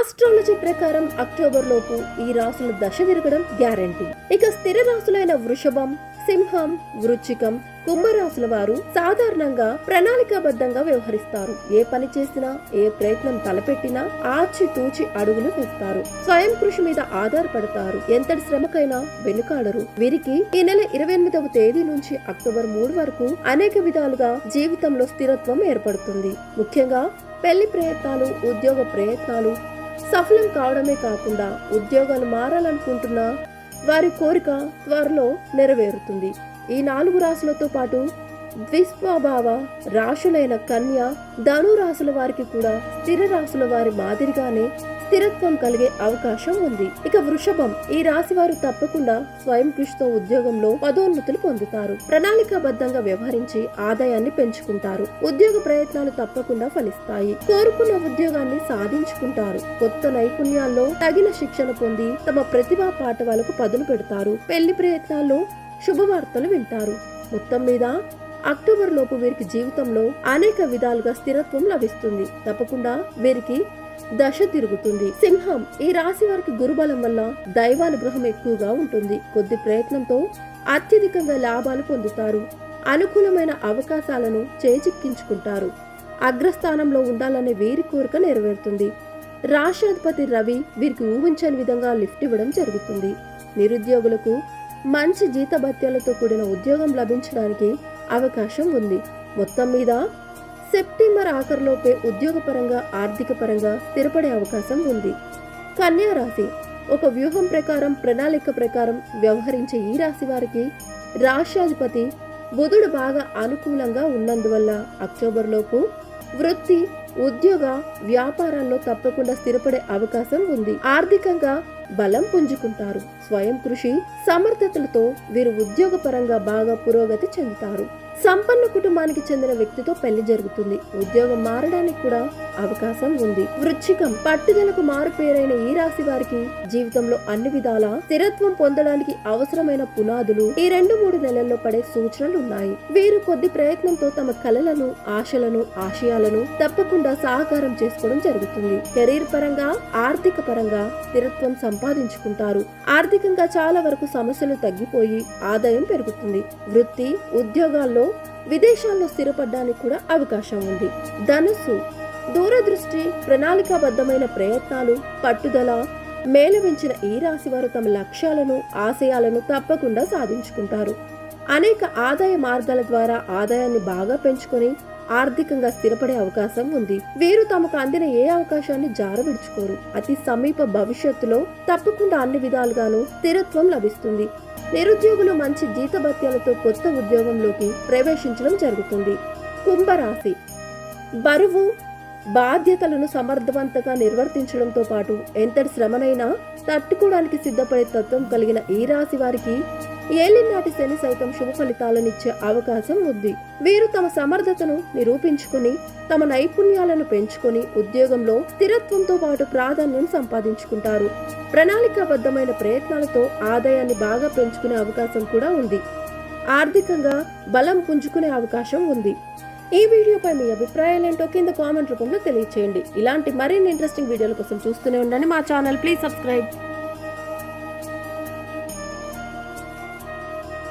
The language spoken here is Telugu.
ఆస్ట్రాలజీ ప్రకారం అక్టోబర్ లోపు ఈ రాసుల దశ తిరగడం గ్యారంటీ. ఇక స్థిర రాసులైన వృషభం సింహం వృచ్చికం కుంభరాశుల వారు సాధారణంగా ప్రణాళికాబద్ధంగా వ్యవహరిస్తారు. ఏ పని చేసినా ఏ ప్రయత్నం తలపెట్టినా ఆచితూచి అడుగులు వేస్తారు. స్వయం కృషి మీద ఆధారపడతారు. ఎంతటి శ్రమకైనా వెనుకాడరు. వీరికి ఈ నెల ఇరవై ఎనిమిదవ తేదీ నుంచి అక్టోబర్ మూడు వరకు అనేక విధాలుగా జీవితంలో స్థిరత్వం ఏర్పడుతుంది. ముఖ్యంగా పెళ్ళి ప్రయత్నాలు ఉద్యోగ ప్రయత్నాలు సఫలం కావడమే కాకుండా ఉద్యోగాలు మారాలనుకుంటున్న వారి కోరిక త్వరలో నెరవేరుతుంది. ఈ నాలుగు రాశులతో పాటు ద్విస్వభావ రాశులైన కన్య ధను రాశుల వారికి కూడా స్థిర రాశుల వారి మాదిరిగానే స్థిరత్వం కలిగే అవకాశం ఉంది. ఇక వృషభం ఈ రాశి వారు తప్పకుండా స్వయం కృషితో ఉద్యోగంలో పదోన్నతులు పొందుతారు. ప్రణాళికాబద్ధంగా వ్యవహరించి ఆదాయాన్ని పెంచుకుంటారు. ఉద్యోగ ప్రయత్నాలు తప్పకుండా ఫలిస్తాయి. కోరుకున్న ఉద్యోగాన్ని సాధించుకుంటారు. కొత్త నైపుణ్యాల్లో తగిన శిక్షణ పొంది తమ ప్రతిభా పాఠవాలకు పదును పెడతారు. పెళ్ళి ప్రయత్నాల్లో శుభవార్తలు వింటారు. మొత్తం మీద అక్టోబర్ లోపు వీరికి జీవితంలో అనేక విధాలుగా స్థిరత్వం లభిస్తుంది. తప్పకుండా వీరికి దశ తిరుగుతుంది. సింహం ఈ రాశి వారికి గురుబలం వల్ల దైవానుగ్రహం ఎక్కువగా ఉంటుంది. కొద్ది ప్రయత్నంతో అత్యధికంగా లాభాలు పొందుతారు. అనుకూలమైన అవకాశాలను చేజిక్కించుకుంటారు. అగ్రస్థానంలో ఉండాలనే వీరి కోరిక నెరవేరుతుంది. రాష్ట్రాధిపతి రవి వీరికి ఊహించని విధంగా లిఫ్ట్ ఇవ్వడం జరుగుతుంది. నిరుద్యోగులకు మంచి జీతభత్యాలతో కూడిన ఉద్యోగం లభించడానికి అవకాశం ఉంది. మొత్తం మీద సెప్టెంబర్ ఆఖరిలోపే ఉద్యోగపరంగా ఆర్థిక పరంగా స్థిరపడే అవకాశం ఉంది. కన్యా రాశి. ఒక వ్యూహం ప్రకారం ప్రణాళిక ప్రకారం వ్యవహరించే ఈ రాశి వారికి రాష్ట్రాధిపతి బుధుడు బాగా అనుకూలంగా ఉన్నందువల్ల అక్టోబర్లోపు వృత్తి ఉద్యోగ వ్యాపారాల్లో తప్పకుండా స్థిరపడే అవకాశం ఉంది. ఆర్థికంగా బలం పుంజుకుంటారు. స్వయం కృషి సమర్థతలతో వీరు ఉద్యోగపరంగా బాగా పురోగతి చెందుతారు. సంపన్న కుటుంబానికి చెందిన వ్యక్తితో పెళ్ళి జరుగుతుంది. ఉద్యోగం మారడానికి కూడా అవకాశం ఉంది. వృచ్చికం పట్టుదలకు మారు పేరైన ఈ రాశి వారికి జీవితంలో అన్ని విధాల స్థిరత్వం పొందడానికి అవసరమైన పునాదులు ఈ రెండు మూడు నెలల్లో పడే సూచనలు ఉన్నాయి. వీరు కొద్ది ప్రయత్నంతో తమ కలలను ఆశలను ఆశయాలను తప్పకుండా సాకారం చేసుకోవడం జరుగుతుంది. కెరీర్ పరంగా ఆర్థిక పరంగా స్థిరత్వం సంపాదించుకుంటారు. ఆర్థికంగా చాలా వరకు సమస్యలు తగ్గిపోయి ఆదాయం పెరుగుతుంది. వృత్తి ఉద్యోగాల్లో విదేశాల్లో స్థిరపడడానికి కూడా అవకాశం ఉంది. ధనుస్సు దూరదృష్టి ప్రణాళికాబద్ధమైన ప్రయత్నాలు పట్టుదల మేలవించిన ఈ రాశి వారు తమ లక్ష్యాలను ఆశయాలను తప్పకుండా సాధించుకుంటారు. అనేక ఆదాయ మార్గాల ద్వారా ఆదాయాన్ని బాగా పెంచుకొని ఆర్థికంగా స్థిరపడే అవకాశం ఉంది. వీరు తమకు అందిన ఏ అవకాశాన్ని జారవిడుచుకోరు. అతి సమీప భవిష్యత్తులో తప్పకుండా అన్ని విధాలుగాను స్థిరత్వం లభిస్తుంది. నిరుద్యోగులు మంచి జీతభత్యాలతో కొత్త ఉద్యోగంలోకి ప్రవేశించడం జరుగుతుంది. కుంభరాశి. బరువు బాధ్యతలను సమర్థవంతంగా నిర్వర్తించడంతో పాటు ఎంతటి శ్రమనైనా తట్టుకోవడానికి సిద్ధపడే తత్వం కలిగిన ఈ రాశి వారికి ఏలినాటి శని సైతం శుభ ఫలితాలనిచ్చే అవకాశం ఉంది. వీరు తమ సమర్థతను నిరూపించుకుని తమ నైపుణ్యాలను పెంచుకొని ఉద్యోగంలో స్థిరత్వంతో పాటు ప్రాధాన్యం సంపాదించుకుంటారు. ప్రణాళికాబద్ధమైన ప్రయత్నాలతో ఆదాయాన్ని బాగా పెంచుకునే అవకాశం కూడా ఉంది. ఆర్థికంగా బలం పుంజుకునే అవకాశం ఉంది. ఈ వీడియోపై మీ అభిప్రాయాలేంటో కింద కామెంట్ రూపంలో తెలియచేయండి. ఇలాంటి మరిన్ని ఇంట్రెస్టింగ్ వీడియోల కోసం చూస్తూనే ఉండండి మా ఛానల్. Please subscribe.